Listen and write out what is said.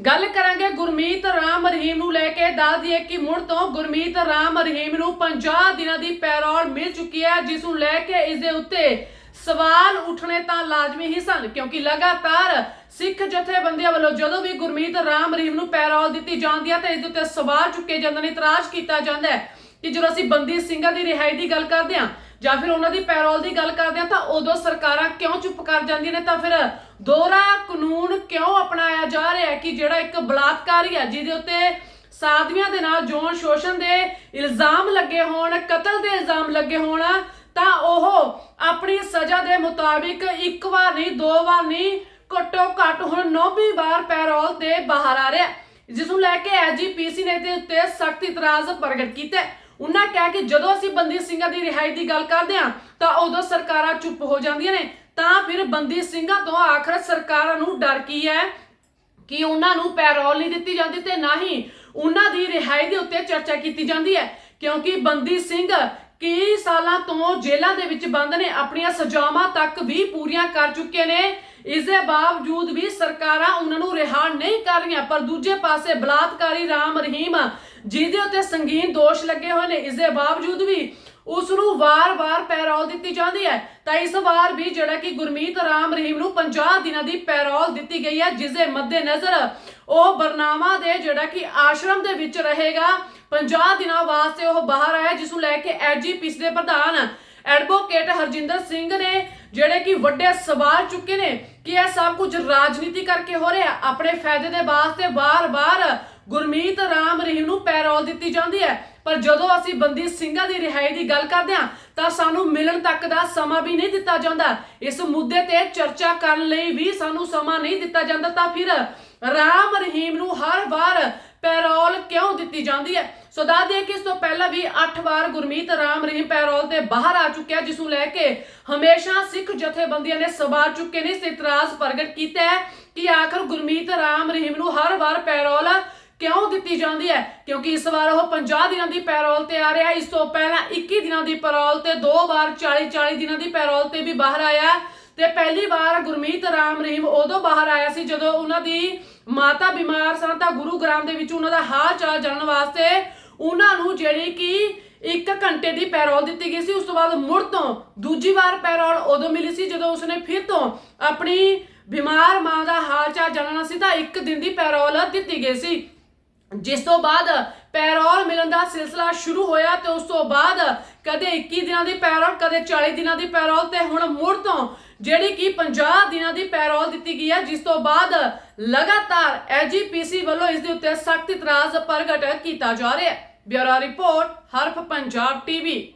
ਗੱਲ ਕਰਾਂਗੇ ਗੁਰਮੀਤ ਰਾਮ ਰਹੀਮ ਨੂੰ ਲੈ ਕੇ, ਦੱਸ ਦਈਏ ਕਿ ਮੁੜ ਤੋਂ ਗੁਰਮੀਤ ਰਾਮ ਰਹੀਮ ਨੂੰ 50 ਦਿਨਾਂ ਦੀ ਪੈਰੋਲ ਮਿਲ ਚੁੱਕੀ ਹੈ, ਜਿਸ ਨੂੰ ਲੈ ਕੇ ਇਸ ਦੇ ਉੱਤੇ ਸਵਾਲ ਉੱਠਣੇ ਤਾਂ ਲਾਜ਼ਮੀ ਹੀ ਸਨ, ਕਿਉਂਕਿ ਲਗਾਤਾਰ ਸਿੱਖ ਜਥੇਬੰਦੀਆਂ ਵੱਲੋਂ ਜਦੋਂ ਵੀ ਗੁਰਮੀਤ ਰਾਮ ਰਹੀਮ ਨੂੰ ਪੈਰੋਲ ਦਿੱਤੀ ਜਾਂਦੀ ਹੈ, ਤਾਂ ਇਸ ਦੇ ਉੱਤੇ ਸਵਾਲ ਚੁੱਕੇ ਜਾਂਦੇ ਨੇ ਇਤਰਾਜ਼ ਕੀਤਾ ਜਾਂਦਾ ਹੈ ਕਿ ਜਦੋਂ ਅਸੀਂ ਬੰਦੀ ਸਿੰਘਾਂ ਦੀ ਰਿਹਾਈ ਦੀ ਗੱਲ ਕਰਦੇ ਹਾਂ ਜਾਂ ਫਿਰ ਉਹਨਾਂ ਦੀ ਪੈਰੋਲ ਦੀ ਗੱਲ ਕਰਦੇ ਹਾਂ ਤਾਂ ਉਦੋਂ ਸਰਕਾਰਾਂ ਕਿਉਂ ਚੁੱਪ ਕਰ ਜਾਂਦੀਆਂ ਨੇ ਤਾਂ ਫਿਰ ਦੋਹਰਾ ਕਾਨੂੰਨ ਕਿਉਂ ਅਪਣਾਇਆ ਜਾ ਰਿਹਾ ਹੈ ਕਿ ਜਿਹੜਾ ਇੱਕ ਬਲਾਤਕਾਰੀ ਹੈ, ਜਿਹਦੇ ਉੱਤੇ ਸਾਧਵੀਆਂ ਦੇ ਨਾਲ ਜੋਨ ਸ਼ੋਸ਼ਣ ਦੇ ਇਲਜ਼ਾਮ ਲੱਗੇ ਹੋਣ, ਕਤਲ ਦੇ ਇਲਜ਼ਾਮ ਲੱਗੇ ਹੋਣ, ਤਾਂ ਉਹ ਆਪਣੀ ਸਜ਼ਾ ਦੇ ਮੁਤਾਬਿਕ ਇੱਕ ਵਾਰ ਨਹੀਂ, ਦੋ ਵਾਰ ਨਹੀਂ, ਘੱਟੋ ਘੱਟ ਹੁਣ ਨੌਵੀਂ ਵਾਰ ਪੈਰੋਲ ਤੇ ਬਾਹਰ ਆ ਰਿਹਾ ਹੈ। ਜਿਸ ਨੂੰ ਲੈ ਕੇ ਐਜੀਪੀਸੀ ਨੇ ਇਹਦੇ ਉੱਤੇ ਸਖਤ ਇਤਰਾਜ਼ ਪ੍ਰਗਟ ਕੀਤਾ ਉਹਨਾਂ ਕਿਹਾ ਕਿ ਜਦੋਂ ਅਸੀਂ ਬੰਦੀ ਸਿੰਘਾਂ ਦੀ ਰਿਹਾਈ ਦੀ ਗੱਲ ਕਰਦੇ ਹਾਂ, ਤਾਂ ਉਦੋਂ ਸਰਕਾਰਾਂ ਚੁੱਪ ਹੋ ਜਾਂਦੀਆਂ ਨੇ। ਤਾਂ ਫਿਰ ਬੰਦੀ ਸਿੰਘਾਂ ਤੋਂ ਆਖਰ ਸਰਕਾਰਾਂ ਨੂੰ ਡਰ ਕੀ ਹੈ? ਕਿ ਉਹਨਾਂ ਨੂੰ ਪੈਰੋਲ ਨਹੀਂ ਦਿੱਤੀ ਜਾਂਦੀ ਤੇ ਨਾ ਹੀ ਉਹਨਾਂ ਦੀ ਰਿਹਾਈ ਦੇ ਉੱਤੇ ਚਰਚਾ ਕੀਤੀ ਜਾਂਦੀ ਹੈ। ਕਿਉਂਕਿ ਬੰਦੀ ਸਿੰਘ ਕਈ ਸਾਲਾਂ ਤੋਂ ਜੇਲ੍ਹਾਂ ਦੇ ਵਿੱਚ ਬੰਦ ਨੇ, ਆਪਣੀਆਂ ਸਜ਼ਾਵਾਂ ਤੱਕ ਵੀ ਪੂਰੀਆਂ ਕਰ ਚੁੱਕੇ ਨੇ। ਇਸ ਦੇ ਬਾਵਜੂਦ ਵੀ ਸਰਕਾਰਾਂ ਉਹਨਾਂ ਨੂੰ ਰਿਹਾ ਨਹੀਂ ਕਰ ਰਹੀਆਂ, ਪਰ ਦੂਜੇ ਪਾਸੇ ਬਲਾਤਕਾਰੀ ਰਾਮ ਰਹੀਮ, ਜਿਹਦੇ ਉੱਤੇ ਸੰਗੀਨ ਦੋਸ਼ ਲੱਗੇ ਹੋਏ ਨੇ ਇਸ ਦੇ ਬਾਵਜੂਦ ਵੀ ਉਸ ਨੂੰ ਵਾਰ-ਵਾਰ ਪੈਰੋਲ ਦਿੱਤੀ ਜਾਂਦੀ ਹੈ। ਤਾਂ ਇਸ ਵਾਰ ਵੀ ਜਿਹੜਾ ਕਿ ਗੁਰਮੀਤ ਰਾਮ ਰਹੀਮ ਨੂੰ 50 ਦਿਨਾਂ ਦੀ ਪੈਰੋਲ ਦਿੱਤੀ ਗਈ ਹੈ ਜਿਸ ਦੇ ਮੱਦੇਨਜ਼ਰ ਉਹ ਬਰਨਾਮਾ ਦੇ ਜਿਹੜਾ ਕਿ ਆਸ਼ਰਮ ਦੇ ਵਿੱਚ ਰਹੇਗਾ। 50 ਦਿਨਾਂ ਵਾਸਤੇ ਉਹ ਬਾਹਰ ਆਇਆ, ਜਿਸ ਨੂੰ ਲੈ ਕੇ ਐਜੀਪੀਸੀ ਦੇ ਪ੍ਰਧਾਨ ਐਡਵੋਕੇਟ ਹਰਜਿੰਦਰ ਸਿੰਘ ਨੇ ਜਿਹੜੇ ਕਿ ਵੱਡੇ ਸਵਾਲ ਚੁੱਕੇ ਨੇ। ਕਿ ਇਹ ਸਭ ਕੁਝ ਰਾਜਨੀਤੀ ਕਰਕੇ ਹੋ ਰਿਹਾ? ਆਪਣੇ ਫਾਇਦੇ ਦੇ ਵਾਸਤੇ ਵਾਰ-ਵਾਰ ਗੁਰਮੀਤ ਰਾਮ ਰਹੀਮ ਨੂੰ ਪੈਰੋਲ ਦਿੱਤੀ ਜਾਂਦੀ ਹੈ। ਪਰ ਜਦੋਂ ਅਸੀਂ ਬੰਦੀ ਸਿੰਘਾਂ ਦੀ ਰਿਹਾਈ ਦੀ ਗੱਲ ਕਰਦੇ ਹਾਂ, ਤਾਂ ਸਾਨੂੰ ਮਿਲਣ ਤੱਕ ਦਾ ਸਮਾਂ ਵੀ ਨਹੀਂ ਦਿੱਤਾ ਜਾਂਦਾ। ਇਸ ਮੁੱਦੇ ਤੇ ਚਰਚਾ ਕਰਨ ਲਈ ਵੀ ਸਾਨੂੰ ਸਮਾਂ ਨਹੀਂ ਦਿੱਤਾ ਜਾਂਦਾ, ਤਾਂ ਫਿਰ ਰਾਮ ਰਹੀਮ ਨੂੰ ਹਰ ਵਾਰ ਪੈਰੋਲ ਕਿਉਂ ਦਿੱਤੀ ਜਾਂਦੀ ਹੈ? ਸੋ ਦੱਸ ਦਈਏ ਕਿ ਇਸ ਤੋਂ ਪਹਿਲਾਂ ਵੀ 8 ਵਾਰ ਗੁਰਮੀਤ ਰਾਮ ਰਹੀਮ ਪੈਰੋਲ ਤੇ ਬਾਹਰ ਆ ਚੁੱਕਿਆ, ਜਿਸ ਨੂੰ ਲੈ ਕੇ ਹਮੇਸ਼ਾ ਸਿੱਖ ਜਥੇਬੰਦੀਆਂ ਨੇ ਸਵਾਲ ਚੁੱਕੇ ਨੇ, ਇਸ ਇਤਰਾਜ਼ ਪ੍ਰਗਟ ਕੀਤਾ ਹੈ ਕਿ ਆਖਰ ਗੁਰਮੀਤ ਰਾਮ ਰਹੀਮ ਨੂੰ ਹਰ ਵਾਰ ਪੈਰੋਲ ਕਿਉਂ ਦਿੱਤੀ ਜਾਂਦੀ ਹੈ? ਕਿਉਂਕਿ ਇਸ ਵਾਰ ਉਹ 50 ਦਿਨਾਂ ਦੀ ਪੈਰੋਲ ਤੇ ਆ ਰਿਹਾ ਇਸ ਤੋਂ ਪਹਿਲਾਂ 21 ਦਿਨਾਂ ਦੀ ਪੈਰੋਲ ਤੇ, ਦੋ ਵਾਰ 40 40 ਦਿਨਾਂ ਦੀ ਪੈਰੋਲ ਤੇ ਵੀ ਬਾਹਰ ਆਇਆ ਤੇ ਪਹਿਲੀ ਵਾਰ ਗੁਰਮੀਤ ਰਾਮ ਰਹੀਮ ਉਦੋਂ ਬਾਹਰ ਆਇਆ ਸੀ, ਜਦੋਂ ਉਹਨਾਂ ਦੀ ਮਾਤਾ ਬਿਮਾਰ ਸਨ, ਤਾਂ ਗੁਰੂ ਗੁਰੂਗ੍ਰਾਮ ਦੇ ਵਿੱਚ ਉਹਨਾਂ ਦਾ ਹਾਲ ਚਾਲ ਜਾਣਨ ਵਾਸਤੇ ਉਹਨਾਂ ਨੂੰ ਜਿਹੜੀ ਕਿ 1 ਘੰਟੇ ਦੀ ਪੈਰੋਲ ਦਿੱਤੀ ਗਈ ਸੀ, ਉਸ ਤੋਂ ਬਾਅਦ ਮੁੜ ਤੋਂ ਦੂਜੀ ਵਾਰ ਪੈਰੋਲ ਉਦੋਂ ਮਿਲੀ ਸੀ, ਜਦੋਂ ਉਸਨੇ ਫਿਰ ਤੋਂ ਆਪਣੀ ਬਿਮਾਰ ਮਾਂ ਦਾ ਹਾਲ ਚਾਲ ਜਾਣਨਾ ਸੀ, ਤਾਂ 1 ਦਿਨ ਦੀ ਪੈਰੋਲ ਦਿੱਤੀ ਗਈ ਸੀ। ਜਿਸ ਤੋਂ ਬਾਅਦ ਪੈਰੋਲ ਮਿਲਣ ਦਾ ਸਿਲਸਿਲਾ ਸ਼ੁਰੂ ਹੋਇਆ ਤੇ ਉਸ ਤੋਂ ਬਾਅਦ ਕਦੇ 21 ਦਿਨਾਂ ਦੀ ਪੈਰੋਲ, ਕਦੇ 40 ਦਿਨਾਂ ਦੀ ਪੈਰੋਲ ਤੇ ਹੁਣ ਮੁੜ ਤੋਂ ਜਿਹੜੀ ਕਿ 50 ਦਿਨਾਂ ਦੀ ਪੈਰੋਲ ਦਿੱਤੀ ਗਈ ਹੈ, ਜਿਸ ਤੋਂ ਬਾਅਦ ਲਗਾਤਾਰ ਐਜੀਪੀਸੀ ਵੱਲੋਂ ਇਸ ਦੇ ਉੱਤੇ ਸਖਤ ਇਤਰਾਜ਼ ਪ੍ਰਗਟ ਕੀਤਾ ਜਾ ਰਿਹਾ ਹੈ। Bureau report, Harf Punjab TV.